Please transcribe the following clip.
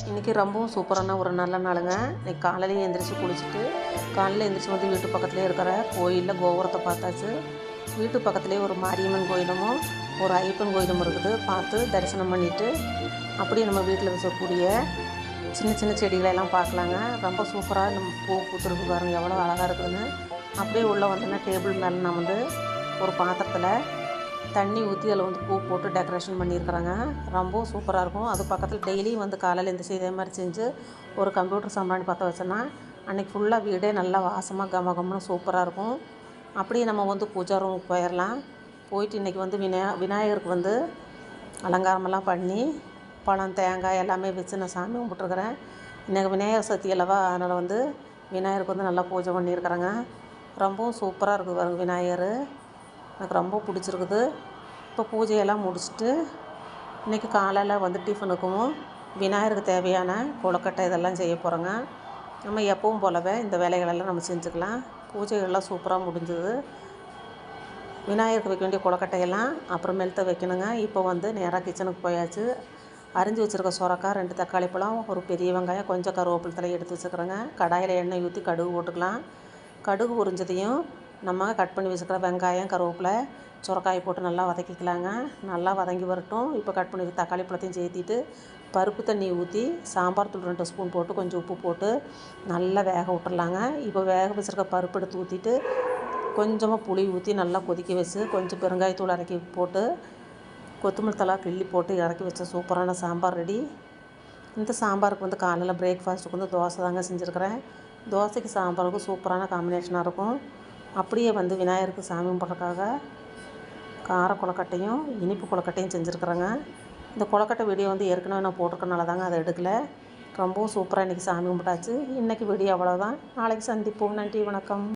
இன்றைக்கி ரொம்பவும் சூப்பரான ஒரு நல்ல நாளுங்க. இன்னைக்கு காலையிலேயே எந்திரிச்சு குளிச்சுட்டு காலையில் எந்திரிச்சு வந்து வீட்டு பக்கத்துலேயே இருக்கிற கோயிலில் கோபுரத்தை பார்த்தாச்சு. வீட்டு பக்கத்துலேயே ஒரு மாரியம்மன் கோயிலமும் ஒரு ஐயப்பன் கோயிலும் இருக்குது. பார்த்து தரிசனம் பண்ணிவிட்டு அப்படியே நம்ம வீட்டில் வச்சக்கூடிய சின்ன சின்ன செடிகளெல்லாம் பார்க்கலாங்க. ரொம்ப சூப்பராக நம்ம பூ பூத்துருக்கு பாருங்கள் எவ்வளோ அழகாக இருக்குதுன்னு. அப்படியே உள்ளே வந்தோன்னா டேபிள் மேலே நான் வந்து ஒரு பாத்திரத்தில் தண்ணி ஊற்றி அதில் வந்து பூ போட்டு டெக்கரேஷன் பண்ணியிருக்கிறாங்க. ரொம்ப சூப்பராக இருக்கும். அது பக்கத்தில் டெய்லியும் வந்து காலையில் எழுந்திரிச்சு இதே மாதிரி செஞ்சு ஒரு கம்ப்யூட்டர் சாம்பிராணி பற்ற வச்சோன்னா அன்றைக்கி ஃபுல்லாக வீடே நல்லா வாசமாக கம கம்னு சூப்பராக இருக்கும். அப்படியே நம்ம வந்து பூஜா ரூமுக்கு போயிடலாம் போயிட்டு இன்றைக்கி வந்து விநாய விநாயகருக்கு வந்து அலங்காரமெல்லாம் பண்ணி பழம் தேங்காய் எல்லாமே வச்சு நான் சாமி கும்பிட்ருக்குறேன் இன்றைக்கி விநாயகர் சக்தி அல்லவா? அதனால் வந்து விநாயகருக்கு வந்து நல்லா பூஜை பண்ணியிருக்கிறேங்க. ரொம்பவும் சூப்பராக இருக்குது பாருங்க விநாயகர். எனக்கு ரொம்ப பிடிச்சிருக்குது. இப்போ பூஜையெல்லாம் முடிச்சுட்டு இன்றைக்கி காலையில் வந்து டிஃபனுக்கும் விநாயகருக்கு தேவையான கொழுக்கட்டை இதெல்லாம் செய்ய போகிறோங்க நம்ம எப்பவும் போலவே இந்த வேலைகளெல்லாம் நம்ம செஞ்சுக்கலாம். பூஜைகள்லாம் சூப்பராக முடிஞ்சுது. விநாயகருக்கு வைக்க வேண்டிய கொழுக்கட்டையெல்லாம் அப்புறமேல்தான் வைக்கணுங்க. இப்போ வந்து நேராக கிச்சனுக்கு போயாச்சு. அரிஞ்சு வச்சுருக்க சுரக்காய் ரெண்டு தக்காளி பழம் ஒரு பெரிய வெங்காயம் கொஞ்சம் கருவேப்பிலை எடுத்து வச்சுக்கிறேங்க. கடாயில் எண்ணெய் ஊற்றி கடுகு போட்டுக்கலாம். கடுகு உறிஞ்சதையும் நம்ம கட் பண்ணி வச்சுக்கிற வெங்காயம் கருவேப்பிலை சுரக்காய் போட்டு நல்லா வதக்கிக்கலாங்க. நல்லா வதங்கி வரட்டும். இப்போ கட் பண்ணி தக்காளி பழத்தையும் சேர்த்திட்டு பருப்பு தண்ணி ஊற்றி சாம்பார் தூள் ரெண்டு ஸ்பூன் போட்டு கொஞ்சம் உப்பு போட்டு நல்லா வேக விட்டுடலாங்க இப்போ வேக வச்சுருக்க பருப்பு எடுத்து ஊற்றிட்டு கொஞ்சமாக புளி ஊற்றி நல்லா கொதிக்க வச்சு கொஞ்சம் பெருங்காயத்தூள் இறக்கி போட்டு கொத்தமல்லி தழை கிள்ளி போட்டு இறக்கி வச்ச சூப்பரான சாம்பார் ரெடி. இந்த சாம்பாருக்கு வந்து காலையில் பிரேக்ஃபாஸ்ட்டுக்கு வந்து தோசை தாங்க செஞ்சுருக்கிறேன். தோசைக்கு சாம்பாருக்கும் சூப்பரான காம்பினேஷனாக இருக்கும். அப்படியே வந்து விநாயகருக்கு சாமி கும்பிட்றதுக்காக கார கொலக்கட்டையும் இனிப்பு கொலக்கட்டையும் செஞ்சுருக்குறேங்க. இந்த கொழுக்கட்டை வீடியோ வந்து ஏற்கனவே நான் போட்டிருக்கனால தாங்க அதை எடுக்கலை. ரொம்பவும் சூப்பராக இன்றைக்கி சாமி கும்பிட்டாச்சு. இன்றைக்கி வீடியோ அவ்வளோதான் நாளைக்கு சந்திப்போம். நன்றி வணக்கம்.